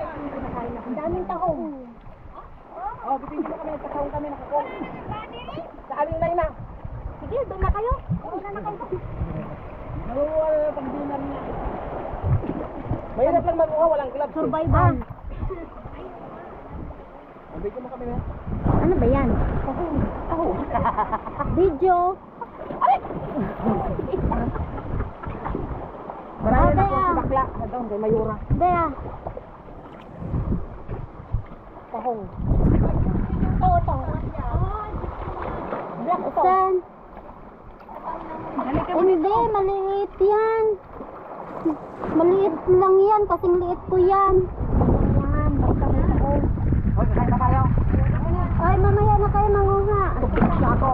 Ang daming tahong. Oh, bitin mo kami, tatawag kami nakakong. Sa aling na ina. Sige, doon na kayo. Doon na kayo. Nakuha na pag dinar niya. Mahirap lang mag-uha, walang gloves. eh. Survival. Bigyan mo kami na. Ano ba yan? Video. Marami na po ah. si Bakla. Doon, kay Mayura. Bea. Tahong. Oo, ito. Black ito. Saan? Hindi, maliit yan. Maliit lang yan, kasing liit ko yan. Yan, basta tahong. Hoy, kain na tayo. Ay, mamaya na kayo manguha. Tubig siya ako.